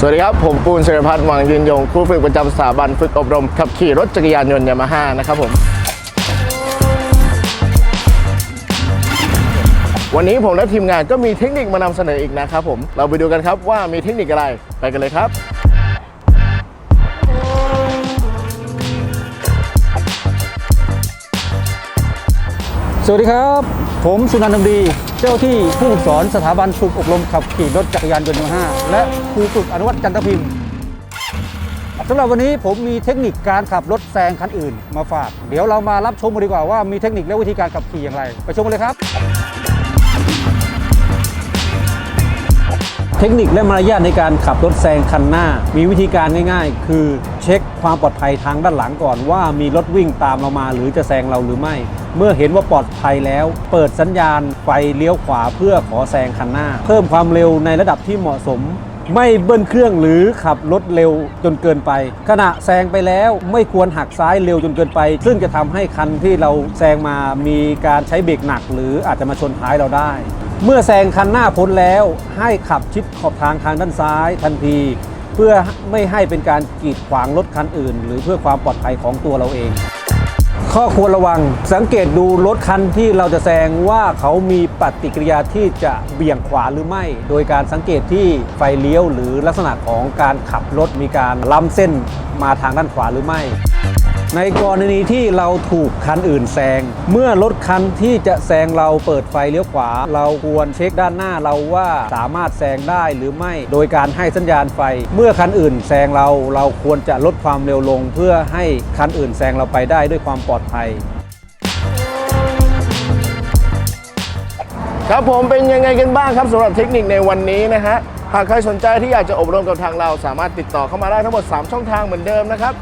สวัสดีครับ ผมปูนเสรพัฒน์หวังยืนยงครูฝึกประจำสถาบันฝึกอบรม ขับขี่รถจักรยานยนต์ยามาฮ่านะครับผม วันนี้ผมและทีมงานก็มีเทคนิคมานำเสนออีกนะครับผม เราไปดูกันครับว่ามีเทคนิคอะไรไปกันเลยครับ สวัสดีครับ ผมสุนันท์ดำดี เจ้าที่ผู้ฝึกสอนสถาบันฝึกอบรมขับขี่รถจักรยานยนต์ยามาฮ่าและครูฝึกอนุวัตจันทพิมพ์สำหรับวันนี้ผมมีเทคนิคการขับรถแซงคันอื่น มาฝาก เดี๋ยวเรามารับชมกันดีกว่าว่ามีเทคนิคและวิธีการขับขี่อย่างไร ไปชมกันเลยครับ เทคนิคและมารยาทในการขับรถแซงคันหน้า มีวิธีการง่าย ๆ คือเช็คความปลอดภัยทางด้านหลังก่อนว่ามีรถวิ่งตามเรามา หรือจะแซงเราหรือไม่ เมื่อเห็นว่าปลอดภัยแล้ว เปิดสัญญาณไฟเลี้ยวขวาเพื่อขอแซงคันหน้า เพิ่มความเร็วในระดับที่เหมาะสม ไม่เบิ้ลเครื่องหรือขับรถเร็วจนเกินไป ขณะแซงไปแล้วไม่ควรหักซ้ายเร็วจนเกินไป ซึ่งจะทำให้คันที่เราแซงมามีการใช้เบรกหนัก หรืออาจจะมาชนท้ายเราได้เมื่อแซงคันหน้าพ้นแล้ว ให้ขับชิดขอบทางทางด้านซ้ายทันที เพื่อไม่ให้เป็นการกีดขวางรถคันอื่น หรือเพื่อความปลอดภัยของตัวเราเอง ข้อควรระวัง สังเกตดูรถคันที่เราจะแซงว่าเขามีปฏิกิริยาที่จะเบี่ยงขวาหรือไม่ โดยการสังเกตที่ไฟเลี้ยวหรือลักษณะของการขับรถมีการล้ำเส้นมาทางด้านขวาหรือไม่ ในกรณีที่เราถูกคันอื่นแซง เมื่อรถคันที่จะแซงเราเปิดไฟเลี้ยวขวา เราควรเช็คด้านหน้าเราว่าสามารถแซงได้หรือไม่ โดยการให้สัญญาณไฟ เมื่อคันอื่นแซงเรา เราควรจะลดความเร็วลง เพื่อให้คันอื่นแซงเราไปได้ด้วยความปลอดภัย ครับผมเป็นยังไงกันบ้างครับสำหรับเทคนิคในวันนี้นะฮะหากใครสนใจที่อยากจะอบรมกับทางเราสามารถติดต่อเข้ามาได้ทั้งหมด 3 ช่องทางเหมือนเดิมนะครับ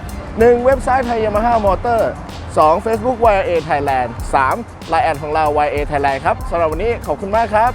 1. เว็บไซต์ไทยยามาฮ่ามอเตอร์ 2. Facebook YA Thailand 3. ไลน์แอดของเรา YA Thailand ครับสำหรับวันนี้ขอบคุณมากครับ